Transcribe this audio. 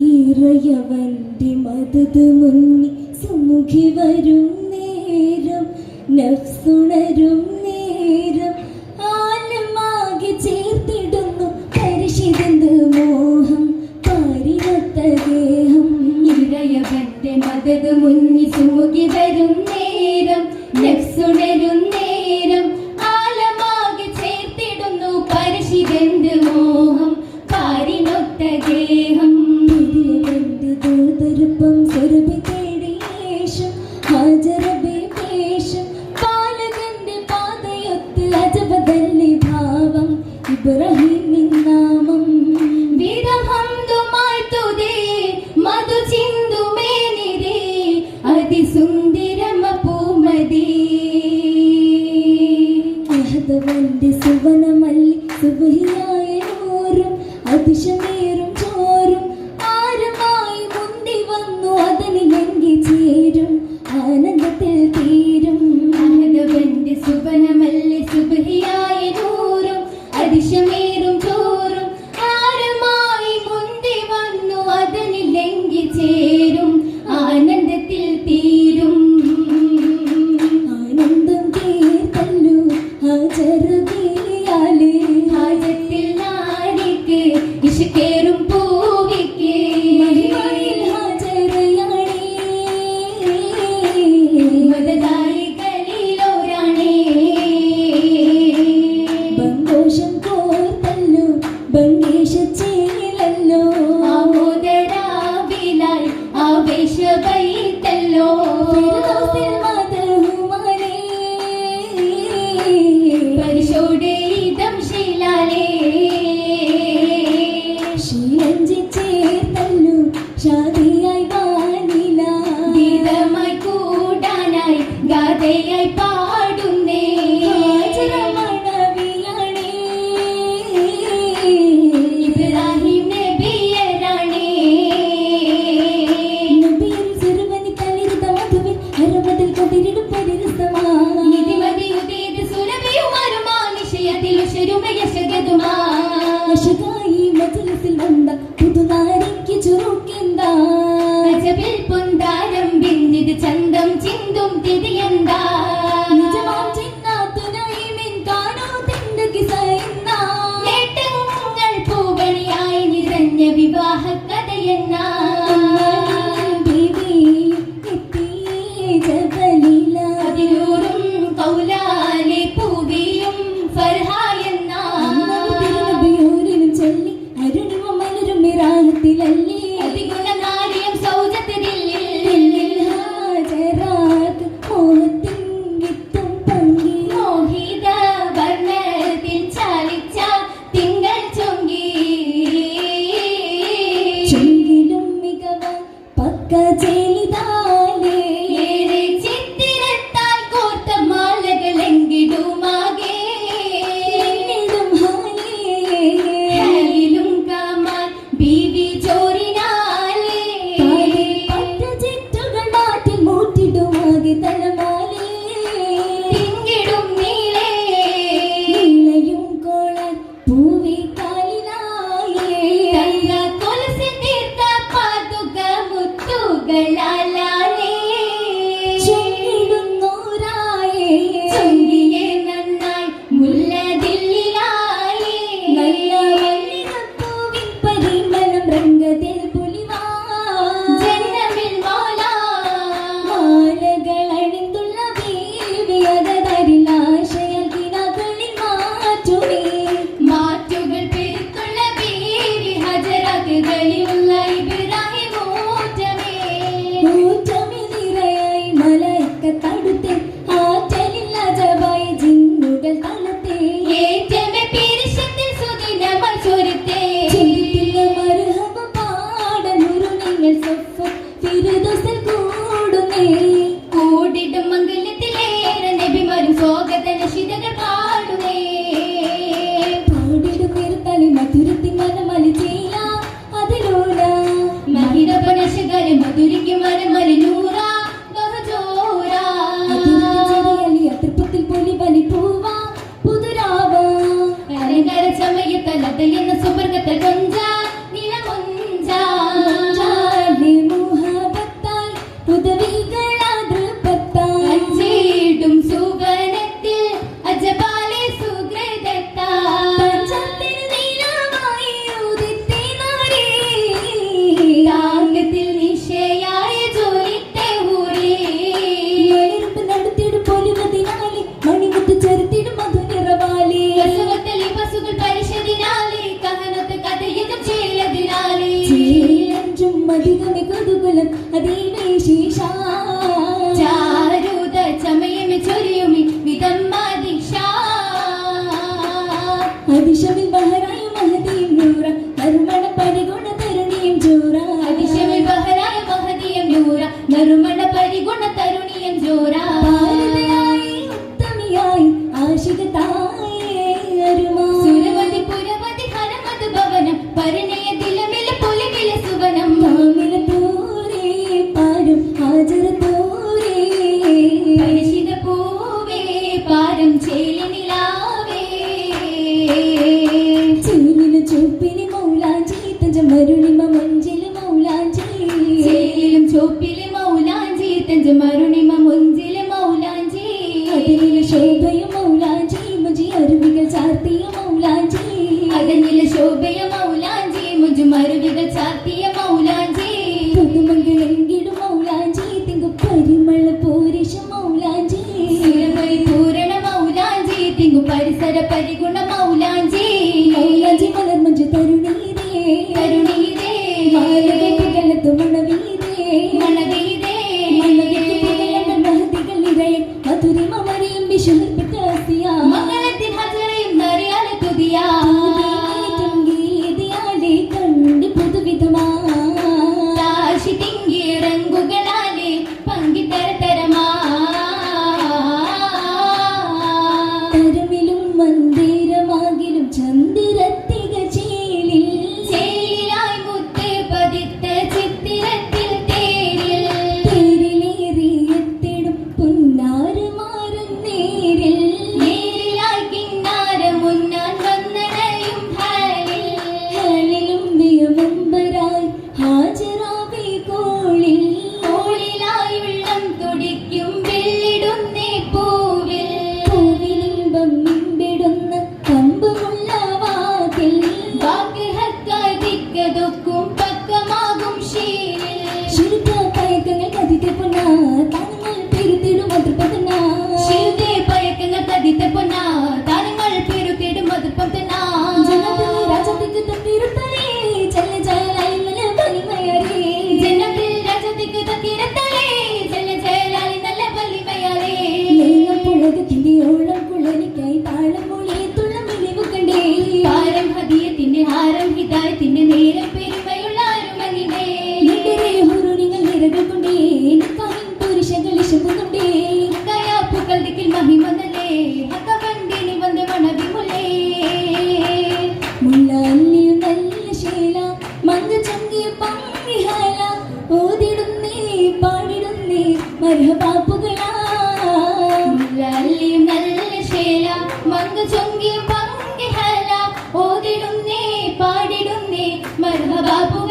ഇറയവന്റെ മതത് മുന്നി സമുഖി വരും നേരം നഫ്സുണരും നേരം. ആലമാകെ ചേർത്തിടുന്നു പരിശിതെന്ന് മോഹം പാരിവത്ത ദേഹം. ഇറയവന്റെ മതത് മുന്നി സുമുഖി വരും നേരം നഫ്സുണരും സുഗമന്റെ സുവനമല്ലി സുബിയായ നോരും അതിശമേറും ചോറും ആരമായി മുന്തി വന്നു അതിന് എങ്കി ചേരും ആനന്ദത്തിൽ തീരും. സുബനമല്ലി സുബിയായ നോരും അതിശമേ ലായ് ആവേശ പൈത്തല്ലോ പരിശോടെ ഇതം ശീലാലേ. ശീലഞ്ചി ചേർത്തല്ലോ. ഷാദിയായി വാനില ഗീതമായി കൂടാനായി ഗാഥയായി കൗശിക സുരവതി പുരവതി ഹനമത് ഭവനം. പരിണയ തിലമില സുവനം. മാമില തോരേ പാടും ഹാജര തോരേ. കൗശിക പൂവേ പാരം ചേലി നിലാവേ. ചൂപ്പിന് മൗലാഞ്ചി തഞ്ച മരുളിമ മഞ്ഞ മരുവിത ചാർത്തിയ മൗല ഓതിടുന്നേ പാടിടുന്നേ മരപാപ്പുകളാലി നല്ല ശേല മങ്ങ ചൊങ്കി പങ്കി ഹല. ഓതിടുന്നേ പാടിടുന്നേ മരപാപ്പുകൾ